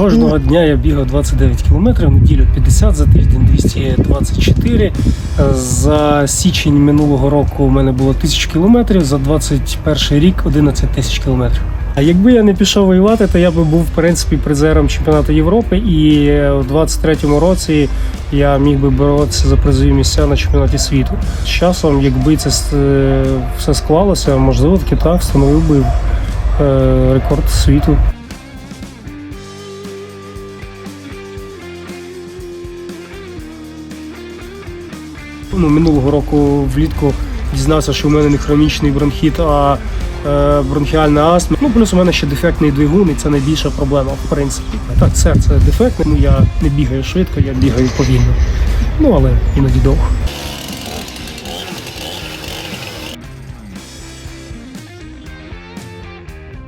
Кожного дня я бігав 29 кілометрів, неділю 50, за тиждень 224. Е, За січень минулого року у мене було 1000 кілометрів, за 21 рік 11 тисяч кілометрів. А якби я не пішов воювати, то я би був в принципі призером чемпіонату Європи, і у 23-му році я міг би боротися за призові місця на чемпіонаті світу. З часом, якби це е, все склалося, можливо, таки так встановив би е, рекорд світу. Ну, минулого року влітку дізнався, що в мене не хронічний бронхіт, а е, бронхіальна астма. Ну, плюс у мене ще дефектний двигун, і це найбільша проблема, в принципі. Так, серце дефектне, ну я не бігаю швидко, я бігаю повільно. Ну, але іноді довго.